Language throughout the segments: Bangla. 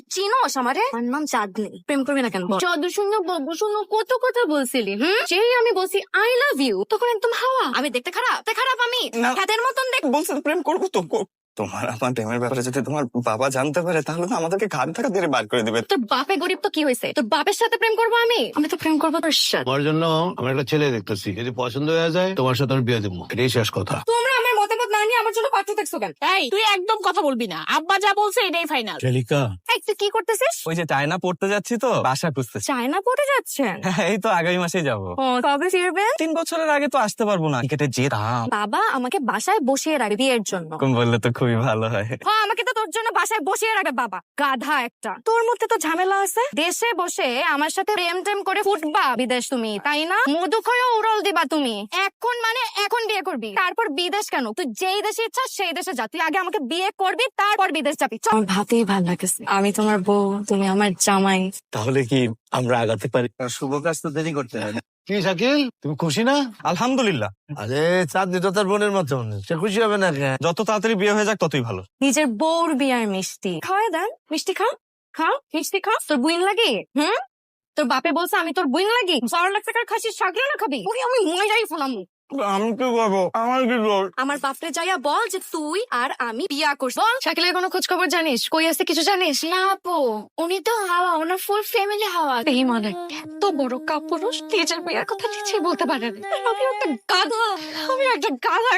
চিনোস আমারে আমার নাম চাঁদনি। প্রেম করবি না কেন? শূন্য বব্বু শূন্য কত কথা বলছিলি হুম? যেই আমি বলছি আই লাভ ইউ তখন একদম হাওয়া। আমি দেখতে খারাপ? দেখতে খারাপ আমি? না। মতন দেখ বলছেন প্রেম করব তো কর- তোমার আমার প্রেমের ব্যাপারে যদি তোমার বাবা জানতে পারে তাহলে তো আমাদেরকে ঘাট ধাক্কা দিয়ে বার করে দেবে। তোর বাপে গরিব তো কি হয়েছে? তোর বাপের সাথে প্রেম করব আমি? আমি তো প্রেম করব তোর সাথে। তোমার জন্য আমার একটা ছেলে দেখতেছি যদি পছন্দ হয়ে যায় তোমার সাথে আমি বিয়ে দেবো। এটাই শেষ কথা। তোমরা আমার জন্য পাত্র দেখছ কেন? এই তুই একদম কথা বলবি না। আব্বা যা বলছে এটাই ফাইনাল রেলিকা এই, তুই কি করতেছিস? ওই যে চায়না পড়তে যাচ্ছি তো বাসা খুঁজতেছি। চায়না পড়ে যাচ্ছেন? এই তো আগামী মাসেই যাব। ও কবে ফিরবেন তিন বছরের আগে তো আসতে পারব না। টিকেটের যে দাম বাবা আমাকে বাসায় বসিয়ে রাখবে বিয়ের জন্য। কম বললে তো খুবই ভালো হয়। হ্যাঁ আমাকে তো তোর জন্য বাসায় বসিয়ে রাখবে বাবা। গাধা একটা। তোর মধ্যে তো ঝামেলা আছে। দেশে বসে আমার সাথে প্রেম টেম করে ফুটবা বিদেশ তুমি তাই না? মধু খয়ে উড়ল দিবা তুমি। এখন মানে এখন বিয়ে করবি। তারপর বিদেশ কেন? তুই যেই দেশে ইচ্ছা সেই দেশে যা। তুই আগে আমাকে বিয়ে করবি তারপর বিদেশ যাবি। আমার ভাতেই ভালো লাগতেছে। আমি তোমার বউ তুমি আমার জামাই। তাহলে কি আমরা আগাতে পারি? শুভ কাজ তো দেরি করতে হয় কি শাকিল? তুমি খুশি না? আলহামদুলিল্লাহ। আরে চাঁদনি তো তার বোনের মতন। সে খুশি হবে না যত তাড়াতাড়ি বিয়ে হয়ে যাক ততই ভালো। নিজের বউর বিয়ার মিষ্টি। খাওয়াই দেন মিষ্টি খাও খাও মিষ্টি খাও তোর বুইন লাগে? হুম? তোর বাপে বলছে আমি তোর বুইন লাগি। লাখ টাকার খাসির শাকলে না খাবি? আমি মজাই ফেলাম। আমি কি করব? আমার কি দোষ? আমার বাপরে যাইয়া বল যে তুই আর আমি বিয়া করছি। বল শাকিলের কোনো খোঁজ খবর জানিস? কই আছে কিছু জানিস? না আপু উনি তো হাওয়া ওনার ফুল ফ্যামিলি হাওয়া। এই মানে এত বড় কাপুরুষ নিজের বিয়ার কথা কিছুই বলতে পারে না আমি একটা গাধা আমি একটা গাধা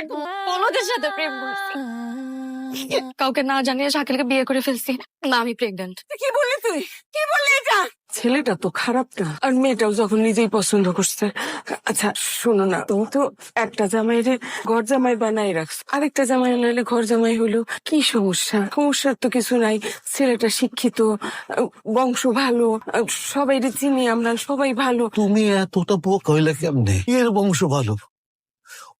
বলদের সাথে প্রেম করছি। কাউকে না জানিয়ে শাকিলকে বিয়ে করে ফেলছি। না আমি প্রেগনেন্ট কি বললি তুই? কি বললি এটা? ছেলেটা তো খারাপ না। আর মেয়েটাও যখন নিজেই পছন্দ করছে। আচ্ছা শোনো না তুমি তো একটা জামাইরে ঘর জামাই বানাই রাখছো। আরেকটা জামাই নাইলে ঘর জামাই হলো কি সমস্যা? সমস্যার তো কিছু নাই। ছেলেটা শিক্ষিত বংশ ভালো সবাই চিনি আমরা সবাই ভালো। তুমি এতটা বোক হইলে কেমনে? এর বংশ ভালো?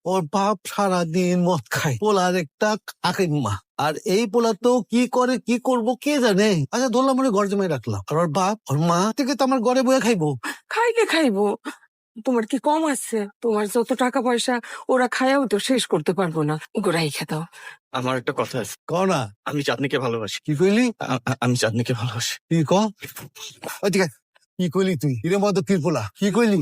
ওর বাপ সারাদিন মদ খায়। পোলার একটা কাকিমা আর এই পোলা তো কি করে কি করব কে জানে? আচ্ছা ধরলাম মানে ঘর জমাই রাখলাম। আর ওর বাপ ওর মা থেকে তো আমার ঘরে বয়ে খাইবো। খাইলে খাইবো। তোমার কি কম আছে? তোমার যত টাকা পয়সা ওরা খায়াও তো শেষ করতে পারব না। গোড়াই খেতাও আমার একটা কথা আছে। কনা আমি চাঁদনিকে ভালোবাসি। কি কইলি? আমি চাঁদনিকে ভালোবাসি। কি ক? ওই ঠিক আছে। কি কইলি তুই? কিরে মতো ত্রিপোলা কি কইলি?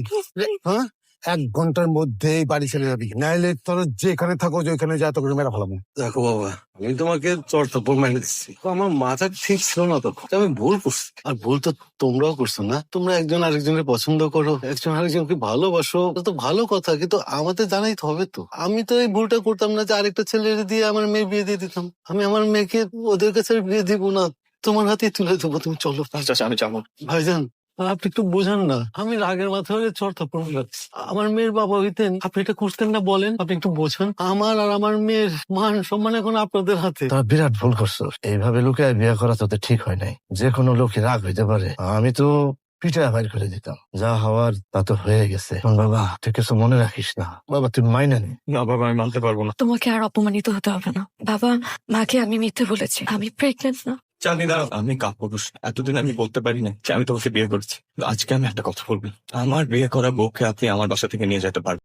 হ্যাঁ? এক ঘণ্টার মধ্যে বাড়ি ছেড়ে যাবি। নাইলে তোর যেখানে থাকো যেখানে যা তোকে মেরা ফেলাবো দেখো বাবা আমি তোমাকে চর থাপ্পড় মেরে দিচ্ছি। আমার মাথা ঠিক ছিল না তখন। আমি ভুল করছি। আর ভুল তো তোমরাও করছ না? তোমরা একজন আরেকজনের পছন্দ করো একজন আরেকজনকে ভালোবাসো। তো ভালো কথা কিন্তু আমাদের জানাই তো হবে তো। আমি তো এই ভুলটা করতাম না যে আরেকটা ছেলে দিয়ে আমার মেয়ে বিয়ে দিয়ে দিতাম। আমি আমার মেয়েকে ওদের কাছে বিয়ে দিব না। তোমার হাতে তুলে দেবো। তুমি চলো। আচ্ছা আচ্ছা, আমি যাব। ভাইজান আপনি একটু বোঝান না। আমি রাগের চর থাপ্পড় মারছি আমার মেয়ের বাবা হইতেন আপনি এটা করতেন না বলেন আপনি একটু বোঝান। আমার আর আমার মেয়ের মান সম্মান এখন আপনাদের হাতে। তা বিরাট ভুল করছ। এইভাবে লোকে বিয়ে করা তো ঠিক হয় নাই। যে কোনো লোকে রাগ হইতে পারে। আমি তো পিঠা বাইর করে দিতাম। যা হওয়ার তা তো হয়ে গেছে। বাবা তুই কিছু মনে রাখিস না। বাবা তুই মাইনে নে। না বাবা আমি মানতে পারব না। তোমাকে আর অপমানিত হতে হবে না। বাবা মাকে আমি মিথ্যে বলেছি। আমি প্রেগনেন্ট না। চাঁদনি, দাঁড়াও। আমি কাপুরুষ, এতদিন আমি বলতে পারি না যে আমি তোমাকে বিয়ে করেছি। আজকে আমি একটা কথা বলব। আমার বিয়ে করা বউকে আপনি আমার বাসা থেকে নিয়ে যেতে পারবেন।